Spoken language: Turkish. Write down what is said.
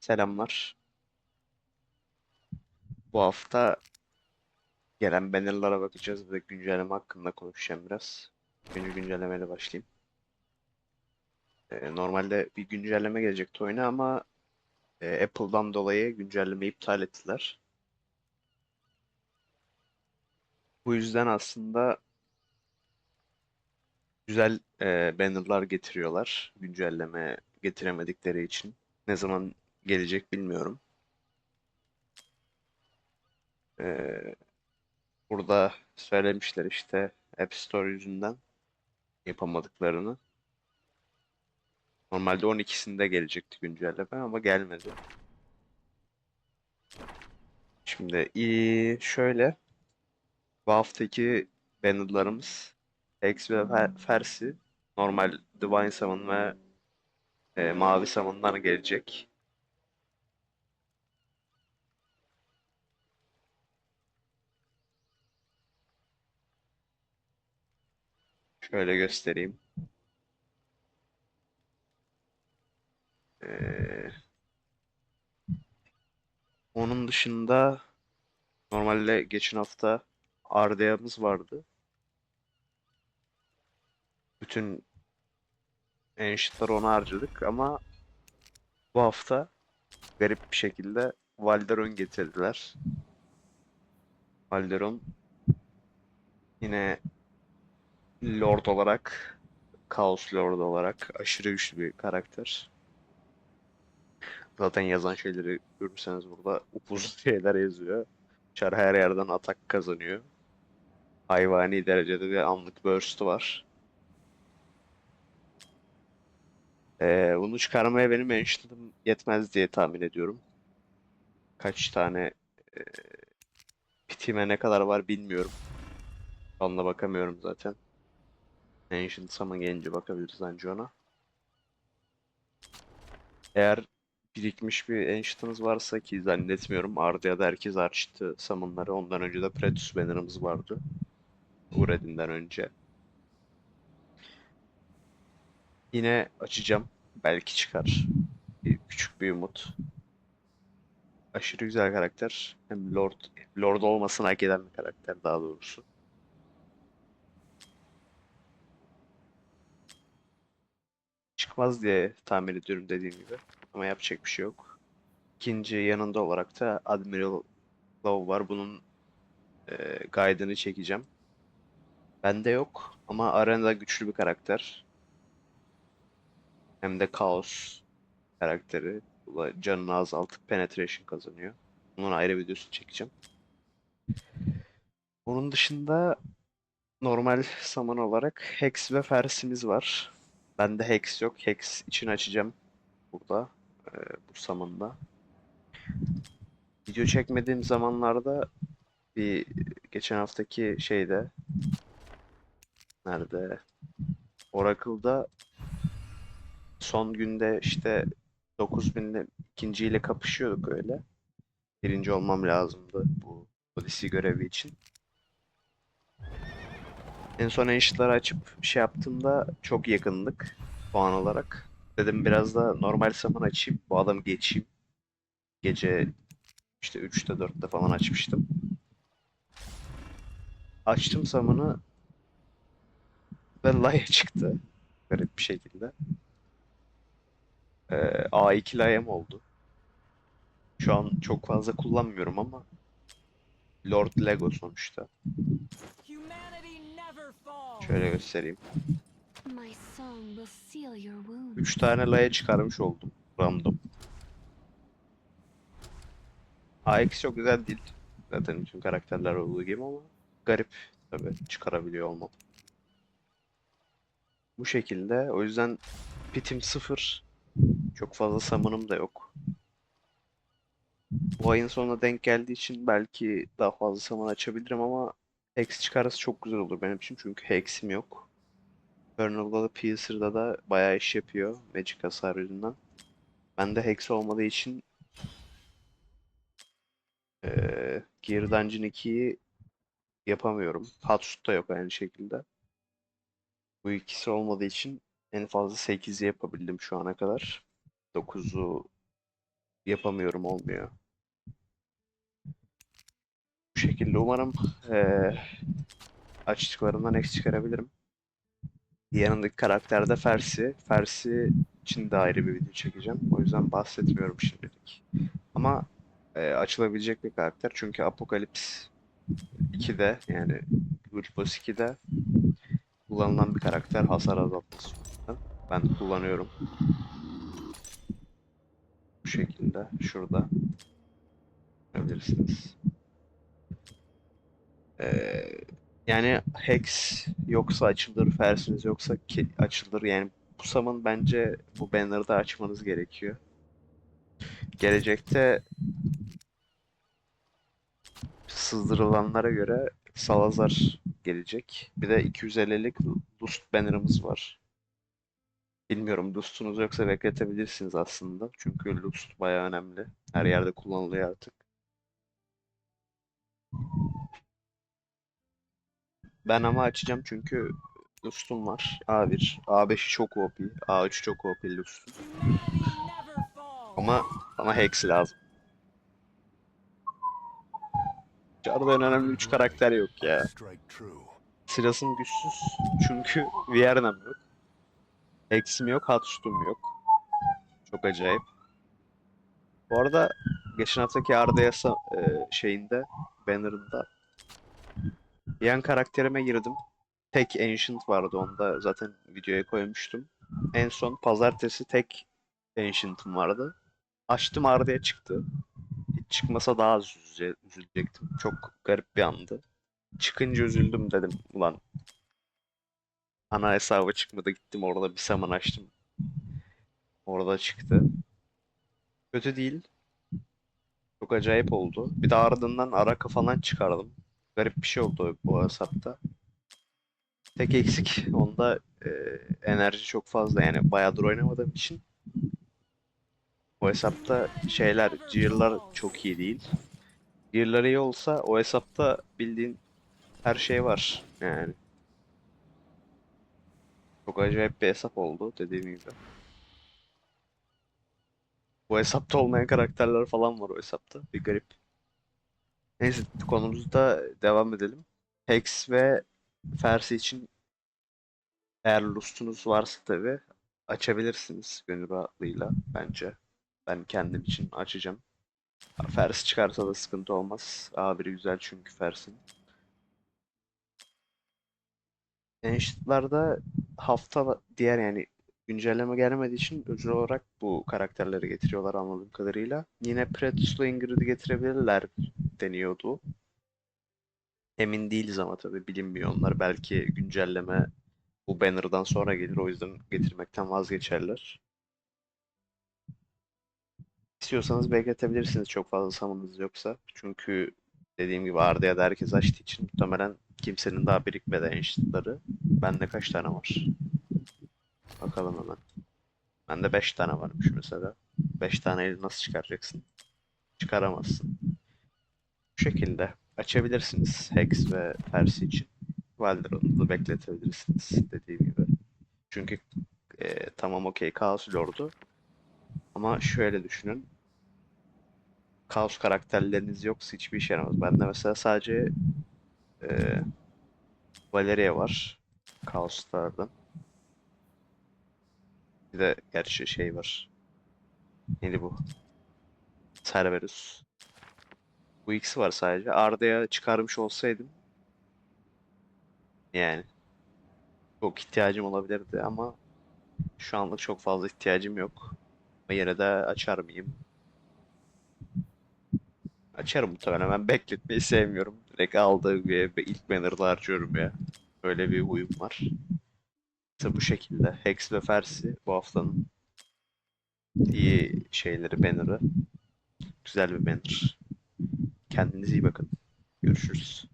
Selamlar. Bu hafta gelen bannerlara bakacağız ve güncelleme hakkında konuşacağım biraz. Önce güncellemeyle başlayayım. Ee, normalde bir güncelleme gelecekti oyuna ama e, Apple'dan dolayı güncellemeyi iptal ettiler. Bu yüzden aslında güzel e, bannerlar getiriyorlar güncelleme getiremedikleri için. Ne zaman gelecek bilmiyorum. Ee, burada söylemişler işte App Store yüzünden yapamadıklarını. Normalde 12'sinde gelecekti güncelleme ama gelmedi. Şimdi iyi şöyle bu haftaki bannerlarımız X ve Fer- Fersi normal Divine Summon ve e, Mavi Summon'lar gelecek. Şöyle göstereyim. Ee, onun dışında normalde geçen hafta Arda'mız vardı. Bütün Ancient'ları ona harcadık ama bu hafta garip bir şekilde Valderon getirdiler. Valderon yine Lord olarak, Kaos Lord olarak aşırı güçlü bir karakter. Zaten yazan şeyleri görürseniz burada upuzun şeyler yazıyor. Char her yerden atak kazanıyor. Hayvani derecede de anlık burst'u var. Ee, bunu çıkarmaya benim enchant'ım yetmez diye tahmin ediyorum. Kaç tane e, pitime ne kadar var bilmiyorum. Onunla bakamıyorum zaten. Ancient Summon gelince bakabiliriz anca ona. Eğer birikmiş bir Ancient'ımız varsa ki zannetmiyorum. Arda'ya da herkes açtı Summon'ları. Ondan önce de Pretus Banner'ımız vardı. Uredin'den önce. Yine açacağım. Belki çıkar. Bir, küçük bir umut. Aşırı güzel karakter. Hem Lord, Lord olmasını hak eden bir karakter daha doğrusu. Çıkmaz diye tahmin ediyorum dediğim gibi. Ama yapacak bir şey yok. İkinci yanında olarak da Admiral Love var. Bunun e, guide'ını çekeceğim. Bende yok ama arenada güçlü bir karakter. Hem de Kaos karakteri. Canını azaltıp penetration kazanıyor. Bunun ayrı videosunu çekeceğim. Onun dışında normal summon olarak Hex ve Fers'imiz var. Bende Hex yok. Hex için açacağım burada. e, bu summon'da. Video çekmediğim zamanlarda bir geçen haftaki şeyde nerede? Oracle'da son günde işte 9000'le ikinciyle kapışıyorduk öyle. Birinci olmam lazımdı bu Odyssey görevi için. En son enişteleri açıp şey yaptığımda çok yakındık puan olarak. Dedim biraz da normal zaman açayım. Bu adamı geçeyim. Gece işte 3'te 4'te falan açmıştım. Açtım samanı ve Laya çıktı. Garip bir şekilde. Ee, A2 Laya'm oldu. Şu an çok fazla kullanmıyorum ama Lord Lego sonuçta. Şöyle göstereyim. 3 tane Laya çıkarmış oldum. Random. AX çok güzel değil. Zaten bütün karakterler olduğu gibi ama garip tabii çıkarabiliyor olmam. Bu şekilde. O yüzden pitim sıfır. Çok fazla summon'ım da yok. Bu ayın sonuna denk geldiği için belki daha fazla summon açabilirim ama Hex çıkarsa çok güzel olur benim için çünkü Hex'im yok. Infernal'da da Piercer'da da bayağı iş yapıyor Magic hasar yüzünden. Bende Hex olmadığı için eee Gear Dungeon 2'yi yapamıyorum. Hatsuit da yok aynı şekilde. Bu ikisi olmadığı için en fazla 8'i yapabildim şu ana kadar. 9'u yapamıyorum olmuyor. Bu şekilde umarım eee açtıklarımdan eks çıkarabilirim. Yanındaki karakter de Fersi. Fersi için de ayrı bir video çekeceğim. O yüzden bahsetmiyorum şimdilik. Ama eee, açılabilecek bir karakter. Çünkü Apokalips 2'de yani Ulpos 2'de kullanılan bir karakter hasar azaltması. Ben kullanıyorum. Bu şekilde şurada görebilirsiniz. Ee, yani Hex yoksa açılır, Fersiniz yoksa ki açılır. Yani bu summon bence bu banner'ı da açmanız gerekiyor. Gelecekte sızdırılanlara göre Salazar gelecek. Bir de 250'lik Lust banner'ımız var. Bilmiyorum Lust'unuz yoksa bekletebilirsiniz aslında. Çünkü Lust bayağı önemli. Her yerde kullanılıyor artık. Ben ama açacağım çünkü Lust'um var. A1, A5'i çok OP, A3 çok OP falls. Ama ama Hex lazım. Çağrı'da en önemli 3 karakter yok ya. Silas'ım güçsüz çünkü Vierna'm yok. Hex'im yok, Hatsut'um yok. Çok acayip. Bu arada geçen haftaki Arda Yasa e, şeyinde, banner'ında yan karakterime girdim. Tek Ancient vardı onda zaten videoya koymuştum. En son pazartesi tek Ancient'ım vardı. Açtım Arda'ya çıktı. Hiç çıkmasa daha üzülecektim. Çok garip bir andı. Çıkınca üzüldüm dedim. Ulan ana hesabı çıkmadı gittim orada bir saman açtım. Orada çıktı. Kötü değil. Çok acayip oldu. Bir de ardından Araka falan çıkardım. Garip bir şey oldu bu hesapta. Tek eksik onda e, enerji çok fazla yani bayağıdır oynamadığım için o hesapta şeyler, gear'lar çok iyi değil. Gear'lar iyi olsa o hesapta bildiğin her şey var yani. Çok acayip bir hesap oldu dediğim gibi. Bu hesapta olmayan karakterler falan var o hesapta. Bir garip. Neyse konumuzda devam edelim. Hex ve Fersi için eğer lustunuz varsa tabi açabilirsiniz gönül rahatlığıyla bence. Ben kendim için açacağım. Fers çıkarsa da sıkıntı olmaz. A1 güzel çünkü Fers'in. Enşitlarda hafta diğer yani güncelleme gelmediği için özel olarak bu karakterleri getiriyorlar anladığım kadarıyla. Yine Pretus'la Ingrid'i getirebilirler deniyordu. Emin değiliz ama tabii bilinmiyor onlar. Belki güncelleme bu banner'dan sonra gelir o yüzden getirmekten vazgeçerler. İstiyorsanız bekletebilirsiniz çok fazla samanınız yoksa. Çünkü dediğim gibi Arda'ya da herkes açtığı için muhtemelen kimsenin daha birikmedi enşitleri. Bende kaç tane var? Bakalım hemen. Bende 5 tane varmış mesela. 5 taneyi nasıl çıkaracaksın? Çıkaramazsın. Bu şekilde açabilirsiniz Hex ve Percy için. Valderon'u bekletebilirsiniz dediğim gibi. Çünkü e, tamam okey Chaos Lord'u ama şöyle düşünün. Kaos karakterleriniz yoksa hiçbir işe yaramaz. Bende mesela sadece e, Valeria var. Kaoslardan. Bir de gerçi şey var. Neydi bu? Cerberus. Bu ikisi var sadece. Arda'ya çıkarmış olsaydım yani çok ihtiyacım olabilirdi ama şu anlık çok fazla ihtiyacım yok. Ama yine de açar mıyım? Açarım muhtemelen. Ben bekletmeyi sevmiyorum. Direkt aldığı ilk banner'da harcıyorum ya. Öyle bir uyum var. İşte bu şekilde. Hex ve Fersi bu haftanın iyi şeyleri, banner'ı. Güzel bir banner. Kendinize iyi bakın. Görüşürüz.